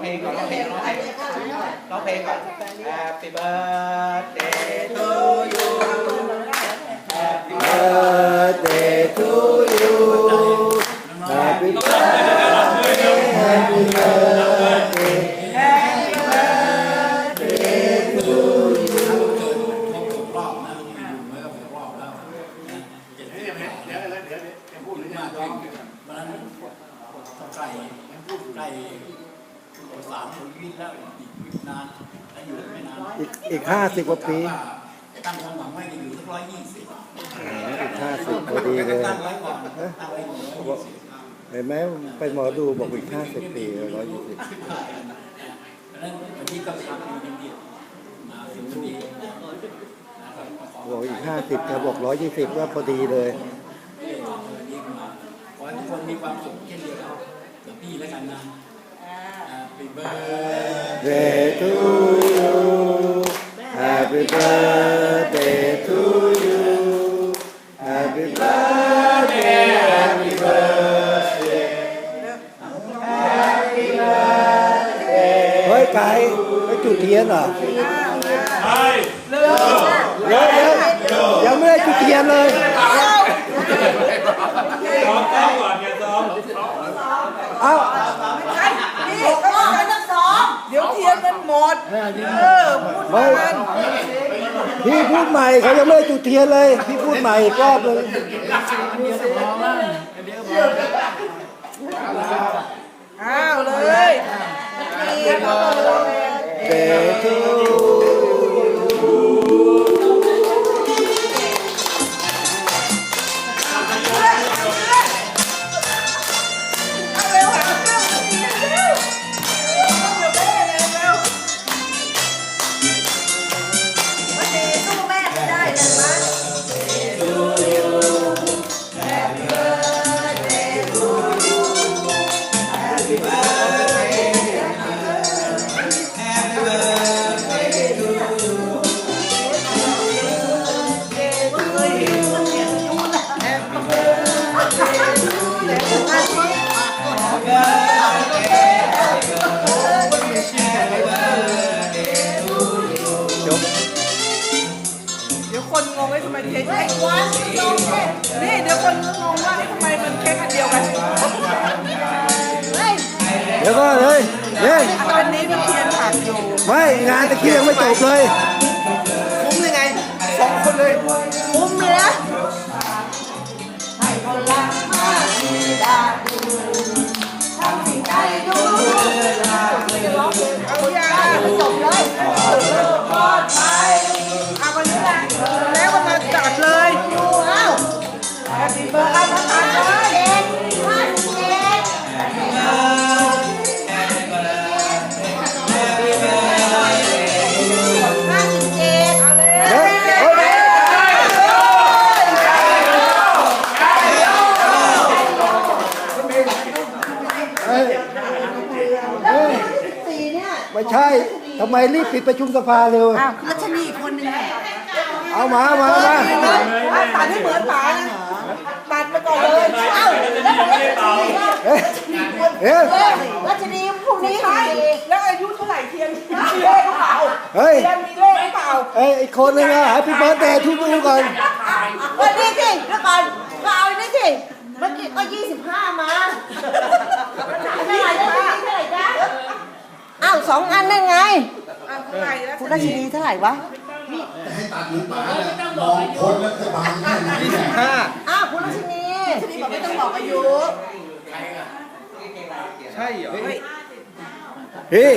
เพลงก่อนร้องเพลงร้องเพลงร้องเพลงก่อน Happy birthday to you birthday to you Happy birthday Happy birthday อีกอีกห้าสิบกว่าปี ตั้งความหวังไว้จะอยู่สักร้อยยี่สิบอีกห้าสิบพอดีเลยตั้งไว้ก่อนตั้งไว้ก่อนร้อยยี่สิบเห็นไหมไปหมอดูบอกอีกห้าสิบปีร้อยยี่สิบดังนั้นวันนี้ก็ทำอยู่เดียวมาถึงวันนี้นะครับขอบอกอีกห้าสิบจะบอกร้อยยี่สิบว่าพอดีเลยขอให้ทุกคนมีความสุขเช่นเดียวกับพี่แล้วกันนะ Happy birthday Day to you Happy birthday to you Happy birthday Happy birthday Happy birthday เฮ้ยไก่ไปจุดเทียนเหรอเดี๋ยวเดี๋ยวยังไม่ได้จุดเทียนเลยซ้อมซ้อมก่อนไงซ้อมเอ้านี่ก็ต้องการทั้งสองเดี๋ยวเทียนมันหมด เออพูดไม่มัน พี่พูดใหม่เขายังไม่ได้จุดเทียนเลย พี่พูดใหม่อีกรอบเลย อ้าวเลยเทียนเราเลย ไม่งานตะกี้ยังไม่จบเลย คุ้มยังไงสองคนเลยคุ้มเลยนะให้คนรักมากดีดาดูทำสิ่งใดดูเอาอย่างจบเลย ไมรีบปิดประชุมสภาเร็ว อ้าวรัชนีอีกคนนึงแหละเอามามามาตัดให้เหมือนป๋านะตัดไปก่อนเลยเอ้าแล้วผมรัชนีเฮ้ยเฮ้ยรัชนีพรุ่งนี้ใครแล้วอายุเท่าไหร่เทียนมีเลขหรือเปล่าเฮ้ยเทียนมีเลขหรือเปล่าเอ้ยอีกคนนึงอะหายพี่เบิร์ดเดย์ทุกดูก่อนวันนี้สิเดี๋ยวก่อนก็เอานี่สิเมื่อกี้ก็ยี่สิบห้ามาเท่าไหร่เท่าไหร่เท่าไหร่จ๊ะอ้าวสองอันนั่นไง คุณรัชนีเท่าไหร่วะให้ตัดหรือเปล่าเนี่ยมองคนแล้วจะบังแค่ไหนเนี่ยห้าอ้าวคุณรัชนีรัชนีบอกไม่ต้องบอกอายุใช่เหรอพี่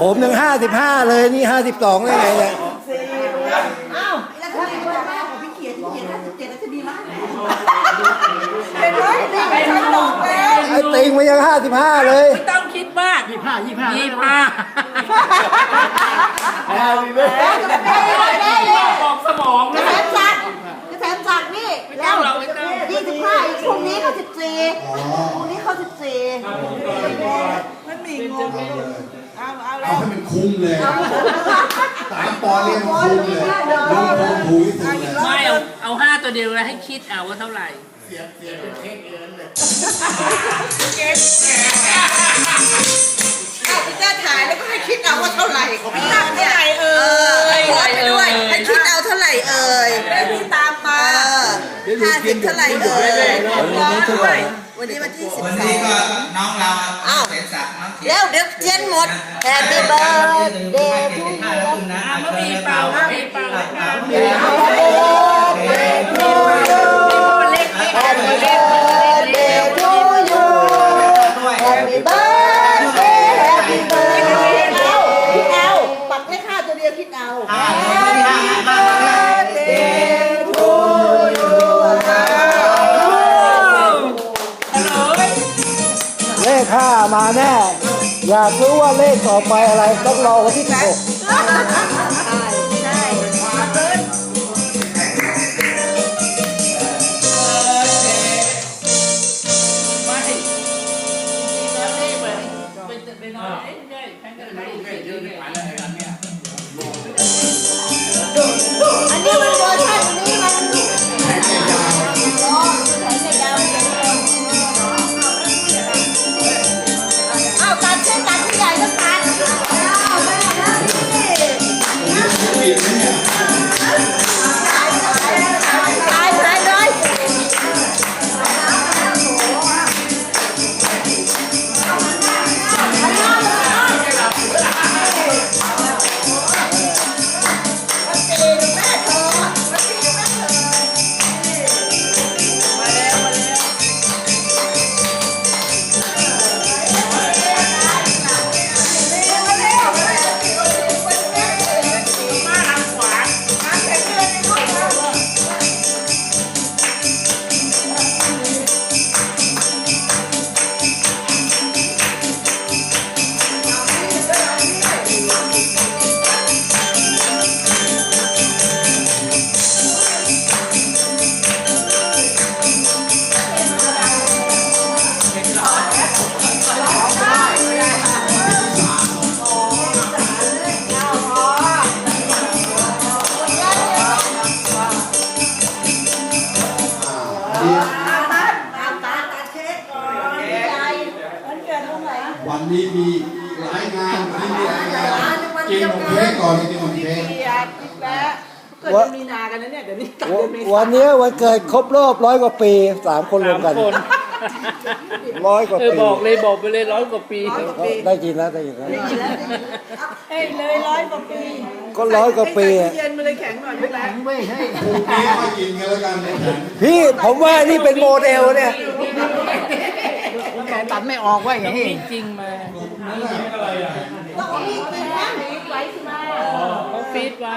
ผมยังห้าสิบห้าเลยนี่ห้าสิบสองได้ไงเนี่ยอ้าวแล้วทำไมวันแรกของพี่เขียนที่เขียนห้าสิบเจ็ดรัชนีมาเป็นไรนี่ไปทำดอกแล้วไอ้ติงมันยังห้าสิบห้าเลยต้องคิดมาก ยี่ห้ายี่ห้ายี่ห้าแล้วจะไปได้เลยบอกสมองกระนะแสจักรกระแสจักรนี่แล้วยี่สิบห้าอีกพรุ่งนี้เขาสิบสี่พรุ่งนี้เขาสิบสี่มันมีงงเอาเอาเอาแล้วให้มันคุ้มเลยสามปอนด์เรียงคุ้มเลยดูถูกถูกที่สุดเลยไม่เอาเอาห้าตัวเดียวแล้วให้คิดเอาว่าเท่าไหร่เสียเสียเป็นเค้กเกินเลยเก่ง เอาพี่จ้าถ่ายแล้วก็ให้คิดเอาว่าเท่าไหร่ของพี่จ้าเท่าไหร่เอ่ยขอไปด้วยให้คิดเอาเท่าไหร่เอ่ยที่ตามมาห้าสิบเท่าไหร่เอ่ยวันนี้เท่าไหร่วันนี้วันที่สิบวันสอนี้งก็น้องเราเสร็จสักน้องเขียนเดี๋ยวเดี๋ยวเทียนหมด Happy birthday to you ท่าแล้วคุณนะอะมันมีเป่ามีเป่าเป่า เลขห้ามาแน่ อยากรู้ว่าเลขต่อไปอะไรต้องรอวันที่สิบหก วันนี้วันเกิดครบรอบร้อยกว่าปีสามคนรวมกันสามคนร้อยกว่าเออปีบอกเลยบอกไปเลยร้อยกว่าปีได้ยินแล้วได้ยินแล้วเอ้ยเลยร้อยกว่าปีก็ร้อยกว่าปีอะเย็นมาเลยแข็งหน่อยไม่แรงไม่ให้พรุ่งนี้มากินกันแล้วกันเนี่ยพี่ผมว่านี่เป็นโมเดลเนี่ยแขนตัดไม่ออกไว้ไงมีจริงมาต้องเอามีดไปนะไว้ที่มาเขาฟีดไว้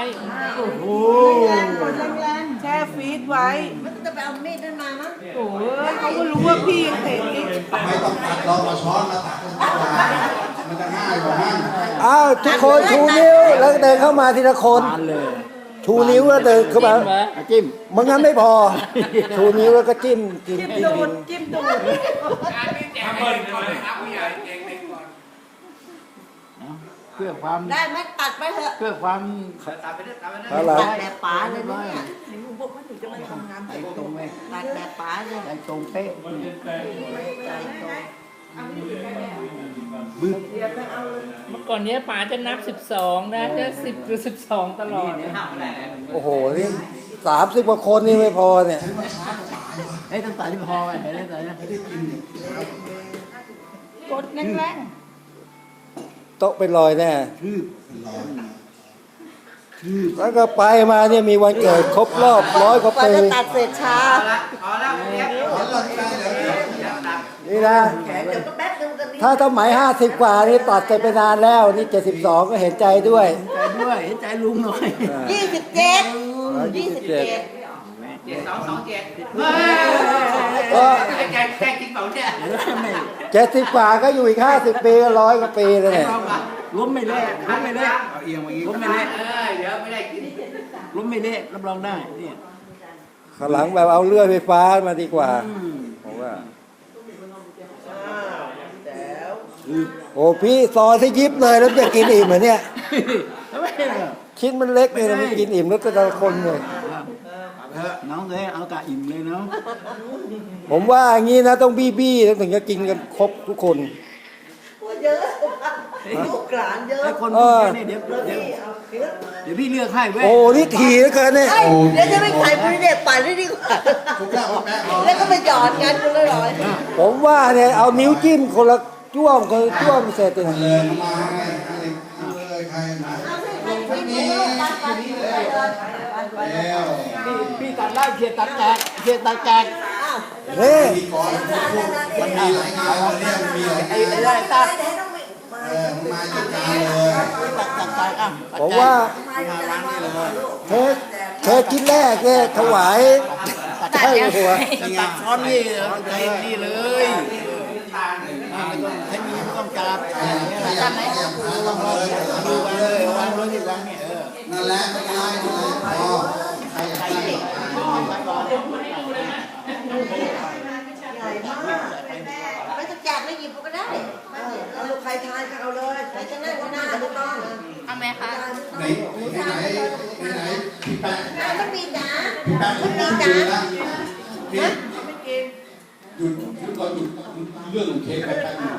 แรงกดแรงๆ แช่ฟีดไว้มันจะไปเอามีดนั่นมามั้งโอ้ยเขาก็รู้ว่าพี่ยังเตะนี่ไม่ต้องตัดเรามาช้อนมาตัดกันดีกว่ามันจะง่ายกว่านั้นอ้าวทุกคนชูนิ้วแล้วเดินเข้ามาทีละคนทานเลยชูนิ้วแล้วเดินเข้ามาจิ้มมันงั้นไม่พอ ชูนิ้วแล้วก็จิ้มกินจิ้มกินดูกิดนจิ้มดูดเพื่อความได้ไหมตัดไปเถอะเพื่อความอะไรตัดแบบป๋าเลยนะเนี่ยหนูบอกว่าหนูจะมาทำงานใจตรงไหมตัดแบบป๋าเลยใจตรงเป๊ะเมื่อก่อนเนี้ยป๋าจะนับ12นะจะ10หรือ12ตลอดโอ้โหนี่สามสิบกว่าคนนี่ไม่พอเนี่ยเฮ้ยต้องตัดที่พอไว้เห็นไหมตัดนะกดแรง โต๊ะเป็นรอยแน่ชื่อแล้วก็ไปมาเนี่ยมีวันเกิดครบรอบร้อยกว่าๆกว่าปีจะตัดเสร็จช้าพอแล้วเรียบนี่นะแขนเดี๋ยวก็แป๊บนึงกันนี้ถ้าสมัยห้าสิบกว่านี่ตัดเสร็จไปนานแล้ว นี่เจ็ดสิบสองก็เห็นใจด้วยใจด้วย เห็นใจลุงหน่อยยี่สิบเจ็ดยี่สิบเจ็ดเจ็ดสองสองเจ็ดก็แกแกกินเปล่าเนี่ยเจ็ดสิบกว่าก็อยู่อีกห้าสิบปีร้อยกว่าปีเลยเนี่ยล้มไม่เละล้มไม่เละเอาเอียงมาอีกล้มไม่เละเออเดี๋ยวไม่ได้กินล้มไม่เละรับรองได้เนี่ยข้างหลังแบบเอาเลื่อยไฟฟ้ามาดีกว่าผมว่าโอ้พี่ซอยที่ยิบเลยแล้วจะกินอิ่มเหรอเนี่ยทำไมล่ะชิ้นมันเล็กเลยนะมันกินอิ่มแล้วแต่ละคนเลย น้องเลยเอากะอิ่มเลยเนาะผมว่าอย่างนี้นะต้องบี้บี้แล้วถึงจะกินกันครบทุกคนเยอะลูกหลานเยอะไอ้คนเออนี่เดี๋ยวเดี๋ยวพี่เอาเยอะเดี๋ยวพี่เลือกให้เว้ยโอ้นี่ถี่เหลือเกินเนี่ยเอ้ยเดี๋ยวจะไม่ขายบริเดตป่านนี้ดีกว่าทุกอย่างแล้วก็ไปหยอดกันคนละร้อยผมว่าเนี่ยเอานิ้วจิ้มคนละจ้วงคนละจ้วงเสร็จเลยเลยมาให้ให้เลยใครมา แล้วพี่พี่ตัดได้เขียดตัดแจกเขียดตัดแจกเฮ้ยมีก่อนมันมีหลายงานวันนี้มันมีหลายไอ้งานไอ้ได้ตัดเออมันมาจัดการเลยตัดตัดแจกอะตัดผมแจกว่ามาล้างนี่เลยเค้กเค้กชิ้นแรกเนี่ยถวายใช่หัวตัดช้อนนี่ใช้นี่เลยอ่าไม่ต้องให้มีไม่ต้องจับขยับขยับขยับขาลงเลยดูวางเลยวางเลยที่วางนี่เออ นั่นแหละไม่เป็นไรไม่เป็นไรพอขยับขยับ ใหญ่มากไม่ต้องแจกไม่หยิบก็ได้เออเอาใครทานก็เอาเลยใครจะนั่งก็นั่งไม่ต้อง เอาไหมคะ ไหนไหนไหนไหนพี่แป๊ะ อะมันมีจ๋า พี่แป๊ะ มันมี ห จ๋า ยุดนะพี่หยุดหยุดก่อนหยุดเรื่องของเค้กไปแป๊บนึง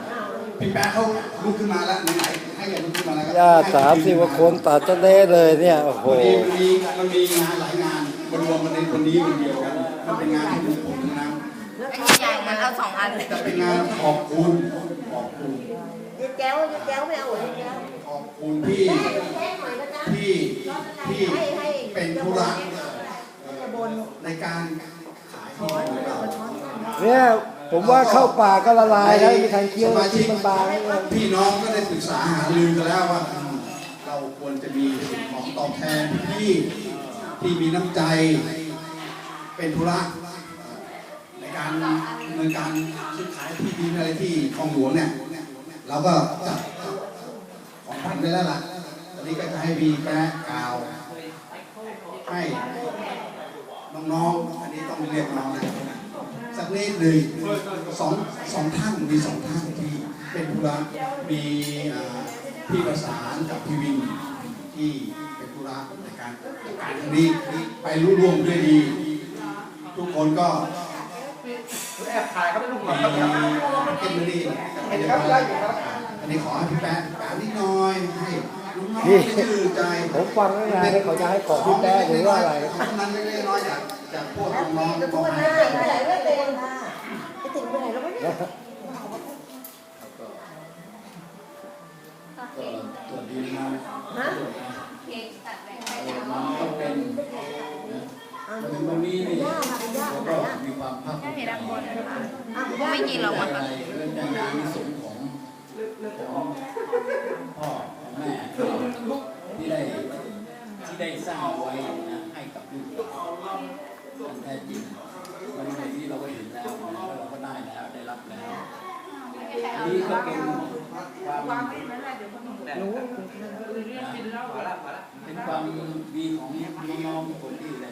พี่แป๊ะเขาลุกขึ้นมาแล้วไหนๆให้แกลุกขึ้นมาแล้ว ญาติ สามสิบกว่าคนตัดจะเละเลยเนี่ยโอ้โหพอดีมันมีมันมีงานหลายงานมันรวมมันในคนนี้คนเดียวกันมันเป็นงานที่ผมทั้งนั้นอันใหญ่มันเอาสองอันเลยจะเป็นงานขอบคุณขอบคุณยายแก้วยายแก้วไม่เอาเหรอยายแก้วขอบคุณที่แก้หน่อยนะจ๊ะที่ที่ให้ให้เป็นธุระจะบนในการขายที่ดินของเราเนี่ยผมว่าเข้าปากก็ละลายแล้วมีทางเคี้ยวสมาชิที่กมันบางนี่เลยพี่น้องก็ได้ปรึกษาหารือกันแล้วว่าอืมเรา ควรจะมีสิ่งของตอบแทนที่ที่มีน้ำใจเป็นธุระในการดำเนินการซื้อขายที่ดินอะไรที่คลองหลวงเนี่ยเราก็จัดของขวัญไปแล้วล่ะตอนนี้ก็จะให้มีแปะกาวให้น้องๆอันนี้ต้องเรียกน้องนะสักนิดหนึ่งสองสองท่านมีสองท่านที่เป็นธุระมีพี่ประสานกับพี่วิน ที่เป็นธุระในการจัดการครั้งนี้ไปรุ่ร่วงด้วยดี ทุกคนก็แอบถ่ายเขาไม่รู้มีเก็บมือดีไม่ได้ว่าอันนี้ขอให้พี่แป๊ะแป๊ะนิดหน่อยให้ลูกน้องได้ชื่นใจผมฟังตั้งนานเลยเขาจะให้ขอพี่แป๊ะหรือว่าอะไรของนั้นเล็กๆน้อยๆจากจากพวกน้องๆจะบพูอกดให้หน้าไปไหนไม่เป็นค่ะไอ้ติ๋งไปไหนแล้ววะ ก็ตัวจดีมาฮะเค้กตัดแบ่งเอให้อเรามาต้องเป็นนะมาถึงวันนี้นี่ย่ามาเป็นย่าเราไหนก็อะมีความภาคภูถ้ามิเห็นใจด้านบนนะคะอะไม่กินหรอกมั้งในคะเรื่องในงานนิสงส์ของของพ่อของแม่ที่ได้ที่ได้สร้างไว้นะให้กับลูกอันแท้จริงวันนี้เราก็เห็นแล้วนะเราก็ได้แล้วได้รับแล้วอันนี้ก็เป็น ความมาละมาละเป็นความดีของน้องๆคนที่ได้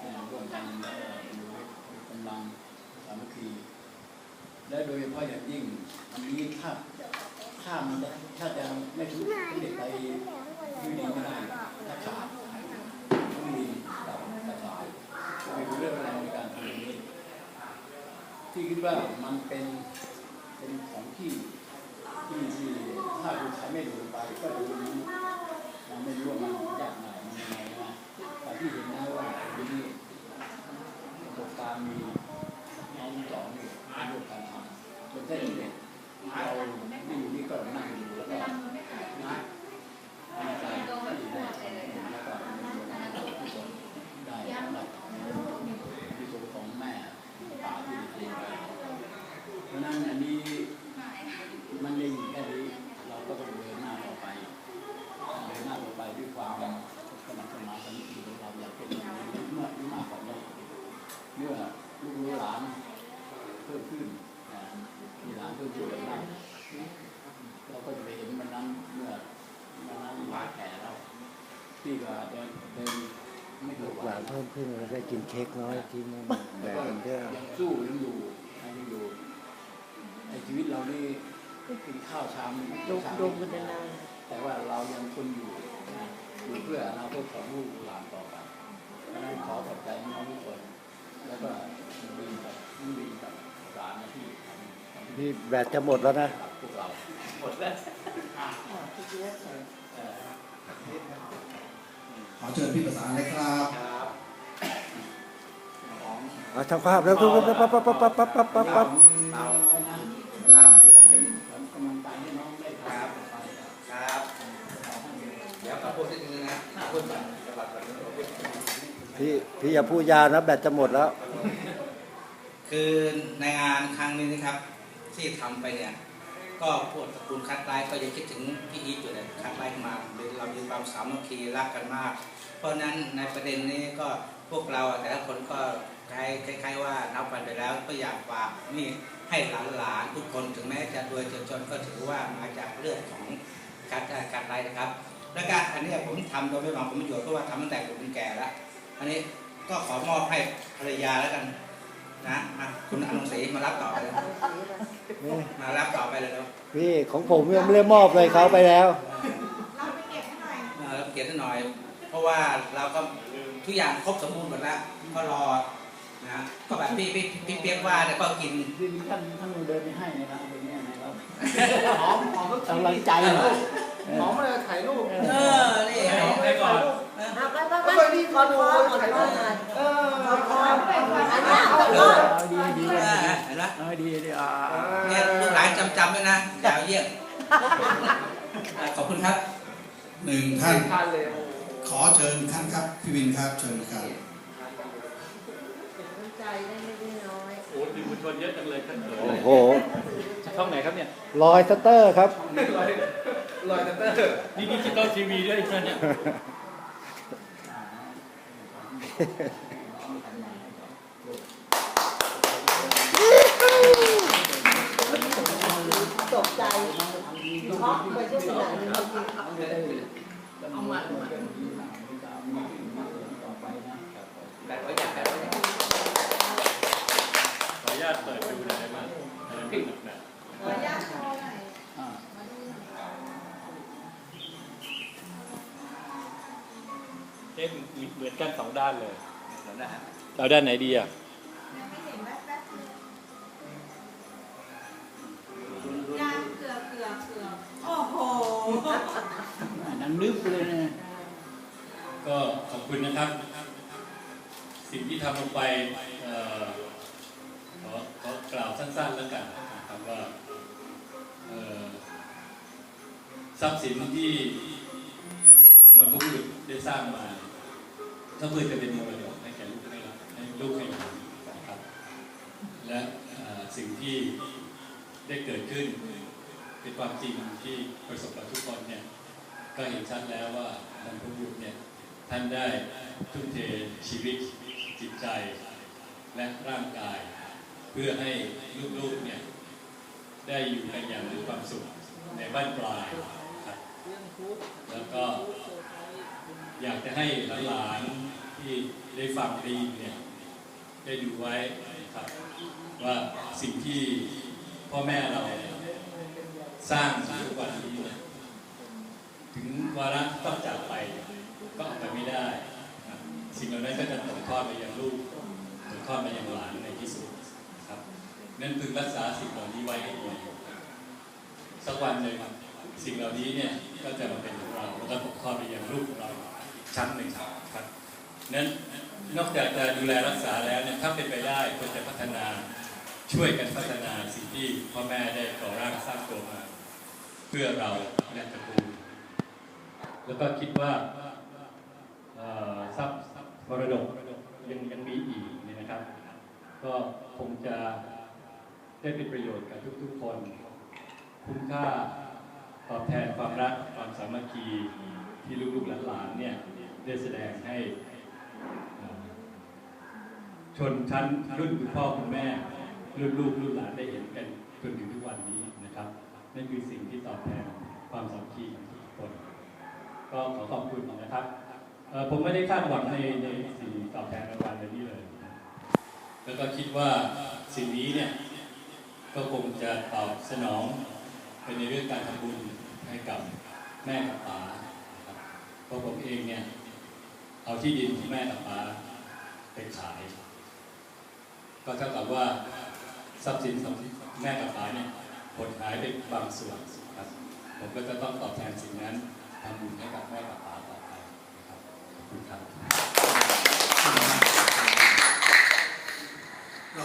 เอ่อร่วมกันเอ่ออยู่กำลังสามัคคีและโดยเฉพาะอย่างยิ่งอันนี้ถ้าถ้ามันจะถ้าจะไม่ทุกเด็กไปที่ดีไม่ได้ถ้าขาดต้องมีกับกระต่ายไม่รู้เรื่องอะไรในการทำอย่างนี้ที่คิดว่ามันเป็นเป็นของที่ที่ที่ถ้าคุณใช้ ไม่ดูไปก็จะรู้มันไม่รู้ว่ามันยากไหนมันยังไงนะแต่ที่เห็นนะว่าที่นี่ประสบการณ์มีน้องสองนี่ร่วมกันทำจนเส้นเด็กเราที่อยู่นี่ก็นั่งอยู่แล้วก็ ขึ้นแล้วได้กินเค้กน้อยที่นั่นแบ่งกันเยอะยังสู้ยังอยู่ยังอยู่ในชีวิตเรานี่กินข้าวชามดมดมกันนานแต่ว่าเรายังทนอยู่อยู่เพื่ออนาคตของลูกหลานต่อไปนั้นขอขอบใจน้องทุกคน แล้วก็ดีกับดีกับสารนที่ที่แบตจะหมดแล้วนะกับพวกเราเดแล้วขอเชิญพี่ประสาเลยครับ เอาช่างภาพแล้วปั๊บปั๊บปั๊บปั๊บปั๊บปั๊บปั๊บปั๊บเตาครับครับครับเดี๋ยวก็พูดนิดนึงนะพูดก่อนจังหวัดก่อนพูดพี่พี่อย่าพูดยาวนะแบตจะหมดแล้ว คือในงานครั้งนี้นะครับ ที่ทำไปเนี่ย ก็พวกตระกูลคัดไลฟ์ก็ยังคิดถึงพี่อีทอยู่เลยคัดไลฟ์มาเรามีความสามัคคีรักกันมาก เพราะนั้นในประเด็นนี้ก็พวกเราแต่ละคนก็ คล้ายคล้ายๆว่านับวันไปแล้วก็อยากฝากนี่ให้หลานๆทุกคนถึงแม้จะรวยจะจนก็ถือว่ามาจากเลือดของการการไลฟ์นะครับ และการอันนี้ผมทำโดยไม่หวังผลประโยชน์เพราะว่าทำตั้งแต่ผมเป็นแก่แล้วอันนี้ก็ขอมอบให้ภรรยาแล้วกันนะอะคุณอนุศรีมารับต่อไปเลยมารับต่อไปเลยแล้วพี่ของผมยังไม่ได้มอบเลยเขาไปแล้วเราไปเก็บให้หน่อยเออเกียรติหน่อย เพราะว่าเราก็ทุกอย่างครบสมบูรณ์หมดแล้วก็รอ นะก็แบบพี่พี่พี่เปียกว่าเนี่ยก็กินที่ท่านท่านเดินไปให้นะครับตรงนี้นะครับหอมหอมกำลังใจหน่อยหอมเลยถ่ายรูปเออนี่ให้ก่อนเอาไปไปไปดีคอนคอนคอนคอนเออคอนคอนอันนี้เอาคอนเอาดีดีเออเห็นไหมเอาดีดีอ่าเนี่ยลูกหลานจำจำไว้นะอย่าเอาเยี่ยงอะขอบคุณครับหนึ่งท่านขอเชิญท่านครับพี่วินครับเชิญครับ โอ้มีมวลชนเยอะจังเลยท่านเอ๋โอ้ยโหช่องไหนครับเนี่ยลอยสเตอร์ครับลอยเตอร์นี่ดิจิตอลทีวีด้วยใช่ไหมเนี่ยตกใจช็อกไปช่วงขณะนี้เอามาเอามาแบบว่าอยากแบบว่าอยากขออนุญาตเปิดดูหน่อยได้ไหมเออขึ้นหนักขออนุญาตโชว์หน่อยๆเอ๊ะเหมือนกันสองด้านเลยเดี๋ยวนะฮะเราด้านไหนดีอะยังไม่เห็นแว๊บๆยางเกลือเกลือเกลือโอ้โห นังนึกเลยนะก็ขอบคุณนะครับ สิ่งที่ทำลงไปเอ่อขอขอก ล่าวสั้นๆแล้วกันนะครับว่าทรัพย์สินที่บรรพบุรุษได้สร้างมาถ้าเพื่อจะเป็นมรดกให้แก่ลูกให้หลานให้ลูกให้หลานนะครับ และสิ่งที่ได้เกิดขึ้นเป็นความจริงที่ประสบกับทุกคนเนี่ยก็เห็นชัดแล้วว่าบรรพบุรุเนี่ยท่านได้ทุ่มเทชีวิตจิตใจและร่างกาย พื่อให้ลูกๆเนี่ยได้อยู่กันอย่างมีความสุขในบ้านปลายครับแล้วก็อยากจะให้หลานๆที่ได้ฟังดีเนี่ยได้ดูไว้ครับว่าสิ่งที่พ่อแม่เราสร้างทุกวันนี้ถึงวาระต้องจากไปก็ออกไปไม่ได้ สิ่งเหล่านั้นก็จะตกทอดไปยังลูกตกทอดไปยังหลานในที่สุด ครับนั่นพึงรักษาสิ่งเหล่านี้ไว้ให้ดีสักวันหนึ่งสิ่งเหล่านี้เนี่ยก็จะมาเป็นของเราแล้วก็ตกทอดไปยังลูกของเราชั้นหนึ่งครับนั้นนอกจากจะดูแลรักษาแล้วเนี่ยถ้าเป็นไปได้ควรจะพัฒนาช่วยกันพัฒนาสิ่งที่พ่อแม่ได้ก่อร่างสร้างตัวมา เพื่อเราและตระกูลแล้วก็คิดว่าทรัพย์มรดกยังยังมีอีก ก็คงจะได้เป็นประโยชน์กับทุกๆคน คุ้มค่าตอบแทนความรักความสามัคคีที่ลูกๆหลานๆเนี่ยได้แสดงให้ชนชั้นรุ่นคุณพ่อคุณแม่รุ่นลูกรุ่นหลานได้เห็นกันจนถึงทุกวันนี้นะครับนั่นคือสิ่งที่ตอบแทนความสามัคคีของทุกคน ก็ขอขอบคุณนะครับผมไม่ได้คาดหวังในในสิ่งตอบแทนรางวัลในนี้เลย แล้วก็คิดว่าสิ่งนี้เนี่ยก็คงจะตอบสนองไปในเรื่องการทำบุญให้กับแม่กับป๋าเพราะผมเองเนี่ยเอาที่ดินของแม่กับป๋าไปขาย ก็เท่ากับว่าทรัพย์สินของแม่กับป๋าเนี่ยหดหายเป็นบางส่วนครับผมก็จะต้องตอบแทนสิ่งนั้นทำบุญให้กับแม่กับป๋าต่อไปนะครับขอบคุณครับ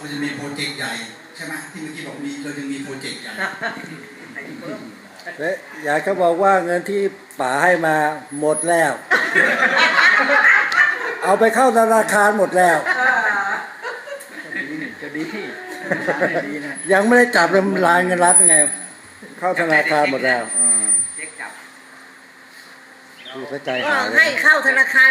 เราก็จะมีโปรเจกต์ใหญ่ใช่ไหมที่เมื่อกี้บอกมีเรายังมีโปรเจกต์ใหญ่และอยากจะบอกว่าเงินที่ป๋าให้มาหมดแล้ว เอาไปเข้าธนาคารหมดแล้ว จะดีดีนะยังไม่ได้จับเลยลายเงินรัดไง เข้าธนาคารหมดแล้วอ่าเช็คจับคือเข้าใจก็หายเลย ให้เข้าธนาคาร